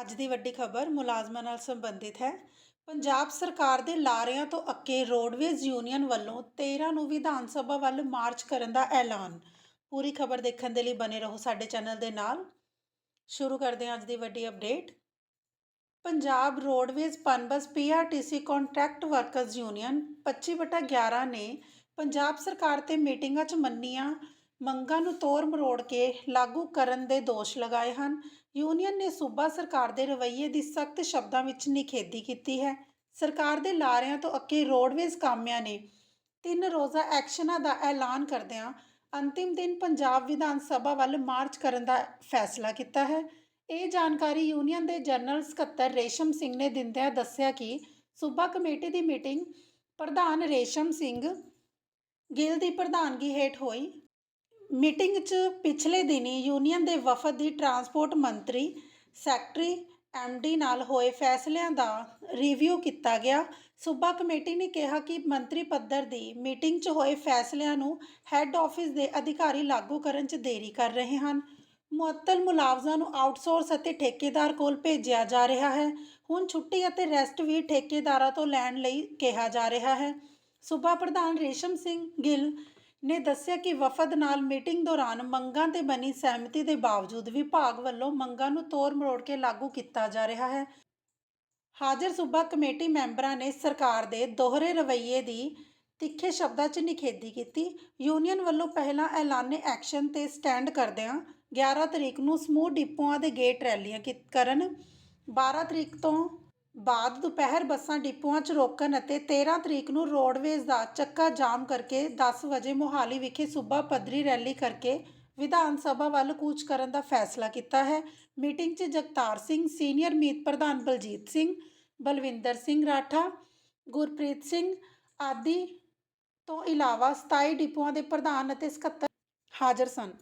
ਅੱਜ ਦੀ ਵੱਡੀ ਖਬਰ ਮੁਲਾਜ਼ਮਾਂ ਨਾਲ ਸੰਬੰਧਿਤ ਹੈ। ਪੰਜਾਬ ਸਰਕਾਰ ਦੇ ਲਾਰਿਆਂ ਤੋਂ ਅੱਕੇ ਰੋਡਵੇਜ਼ ਯੂਨੀਅਨ ਵੱਲੋਂ 13 ਨੂੰ ਵਿਧਾਨ ਸਭਾ ਵੱਲ ਮਾਰਚ ਕਰਨ ਦਾ ਐਲਾਨ। ਪੂਰੀ ਖਬਰ ਦੇਖਣ ਦੇ ਲਈ ਬਨੇ ਰਹੋ ਸਾਡੇ ਚੈਨਲ ਦੇ ਨਾਲ। ਸ਼ੁਰੂ ਕਰਦੇ ਹਾਂ ਅੱਜ ਦੀ ਵੱਡੀ update. Punjab roadways PUNBUS PRTC contract workers union 25/11 ਨੇ ਪੰਜਾਬ ਸਰਕਾਰ ਤੇ ਮੀਟਿੰਗਾਂ 'ਚ ਮੰਨੀਆਂ ਮੰਗਾਂ ਨੂੰ ਤੋੜ ਮਰੋੜ ਕੇ ਲਾਗੂ ਕਰਨ ਦੇ ਦੋਸ਼ ਲਗਾਏ ਹਨ। ਯੂਨੀਅਨ ਨੇ ਸੂਬਾ ਸਰਕਾਰ ਦੇ ਰਵੱਈਏ ਦੀ ਸਖਤ ਸ਼ਬਦਾਂ ਵਿੱਚ ਨਿਖੇਧੀ ਕੀਤੀ ਹੈ। ਸਰਕਾਰ ਦੇ ਲਾਰਿਆਂ ਤੋਂ ਅੱਕੇ ਰੋਡਵੇਜ਼ ਕਾਮਿਆਂ ਨੇ ਤਿੰਨ ਰੋਜ਼ਾ ਐਕਸ਼ਨਾਂ ਦਾ ਐਲਾਨ ਕਰਦਿਆਂ ਅੰਤਿਮ ਦਿਨ ਪੰਜਾਬ ਵਿਧਾਨ ਸਭਾ ਵੱਲ ਮਾਰਚ ਕਰਨ ਦਾ ਫੈਸਲਾ ਕੀਤਾ ਹੈ। ਇਹ ਜਾਣਕਾਰੀ ਯੂਨੀਅਨ ਦੇ ਜਨਰਲ ਸਕੱਤਰ ਰੇਸ਼ਮ ਸਿੰਘ ਨੇ ਦਿੰਦਿਆਂ ਦੱਸਿਆ ਕਿ ਸੂਬਾ ਕਮੇਟੀ ਦੀ ਮੀਟਿੰਗ ਪ੍ਰਧਾਨ ਰੇਸ਼ਮ ਸਿੰਘ ਗਿੱਲ ਦੀ ਪ੍ਰਧਾਨਗੀ ਹੇਠ ਹੋਈ। ਮੀਟਿੰਗ 'ਚ ਪਿਛਲੇ ਦਿਨੀ ਯੂਨੀਅਨ ਦੇ ਵਫਦ ਦੀ ਟਰਾਂਸਪੋਰਟ ਮੰਤਰੀ, ਸੈਕਟਰੀ ਐਮਡੀ ਨਾਲ ਹੋਏ ਫੈਸਲਿਆਂ ਦਾ ਰਿਵਿਊ ਕੀਤਾ ਗਿਆ। ਸੂਬਾ ਕਮੇਟੀ ਨੇ ਕਿਹਾ ਕਿ ਮੰਤਰੀ ਪੱਧਰ ਦੀ ਮੀਟਿੰਗ 'ਚ ਹੋਏ ਫੈਸਲਿਆਂ ਨੂੰ ਹੈੱਡ ਆਫਿਸ ਦੇ ਅਧਿਕਾਰੀ ਲਾਗੂ ਕਰਨ 'ਚ ਦੇਰੀ ਕਰ ਰਹੇ ਹਨ। ਮੁਅੱਤਲ ਮੁਲਾਜ਼ਮਾਂ ਨੂੰ ਆਊਟਸੋਰਸ ਅਤੇ ਠੇਕੇਦਾਰ ਕੋਲ ਭੇਜਿਆ ਜਾ ਰਿਹਾ ਹੈ। ਹੁਣ ਛੁੱਟੀ ਅਤੇ ਰੈਸਟ ਵੀ ਠੇਕੇਦਾਰਾਂ ਤੋਂ ਲੈਣ ਲਈ ਕਿਹਾ ਜਾ ਰਿਹਾ ਹੈ। ਸੂਬਾ ਪ੍ਰਧਾਨ ਰੇਸ਼ਮ ਸਿੰਘ ਗਿੱਲ ਨੇ ਦੱਸਿਆ ਕਿ ਵਫਦ ਨਾਲ ਮੀਟਿੰਗ ਦੌਰਾਨ ਮੰਗਾਂ ਤੇ ਬਣੀ ਸਹਿਮਤੀ ਦੇ ਬਾਵਜੂਦ ਵਿਭਾਗ ਵੱਲੋਂ ਮੰਗਾਂ ਨੂੰ ਤੋੜ ਮਰੋੜ ਕੇ ਲਾਗੂ ਕੀਤਾ ਜਾ ਰਿਹਾ ਹੈ। ਹਾਜ਼ਰ ਸੂਬਾ ਕਮੇਟੀ ਮੈਂਬਰਾਂ ਨੇ ਸਰਕਾਰ ਦੇ ਦੋਹਰੇ ਰਵੱਈਏ ਦੀ ਤਿੱਖੇ ਸ਼ਬਦਾਂ 'ਚ ਨਿਖੇਧੀ ਕੀਤੀ। ਯੂਨੀਅਨ ਵੱਲੋਂ ਪਹਿਲਾਂ ਐਲਾਨੇ ਐਕਸ਼ਨ ਤੇ ਸਟੈਂਡ ਕਰਦਿਆਂ 11 ਤਰੀਕ ਨੂੰ ਸਮੂਹ ਡਿਪੂਆਂ ਦੇ ਗੇਟ ਰੈਲੀਆਂ ਕੀ- ਕਰਨ। 12 ਤਰੀਕ ਤੋਂ ਬਾਅਦ ਦੁਪਹਿਰ ਬੱਸਾਂ ਡਿਪੂਆਂ 'ਚ ਰੋਕਣ ਅਤੇ 13 ਤਰੀਕ ਨੂੰ ਰੋਡਵੇਜ਼ ਦਾ ਚੱਕਾ ਜਾਮ ਕਰਕੇ 10 ਵਜੇ ਮੋਹਾਲੀ ਵਿਖੇ ਸੂਬਾ ਪੱਧਰੀ ਰੈਲੀ ਕਰਕੇ ਵਿਧਾਨ ਸਭਾ ਵੱਲ ਕੂਚ ਕਰਨ ਦਾ ਫੈਸਲਾ ਕੀਤਾ ਹੈ। ਮੀਟਿੰਗ 'ਚ ਜਗਤਾਰ ਸਿੰਘ, ਸੀਨੀਅਰ ਮੀਤ ਪ੍ਰਧਾਨ ਬਲਜੀਤ ਸਿੰਘ, ਬਲਵਿੰਦਰ ਸਿੰਘ ਰਾਠਾ, ਗੁਰਪ੍ਰੀਤ ਸਿੰਘ ਆਦਿ ਤੋਂ ਇਲਾਵਾ 27 ਡਿਪੂਆਂ ਦੇ ਪ੍ਰਧਾਨ ਅਤੇ ਸਕੱਤਰ ਹਾਜ਼ਰ ਸਨ।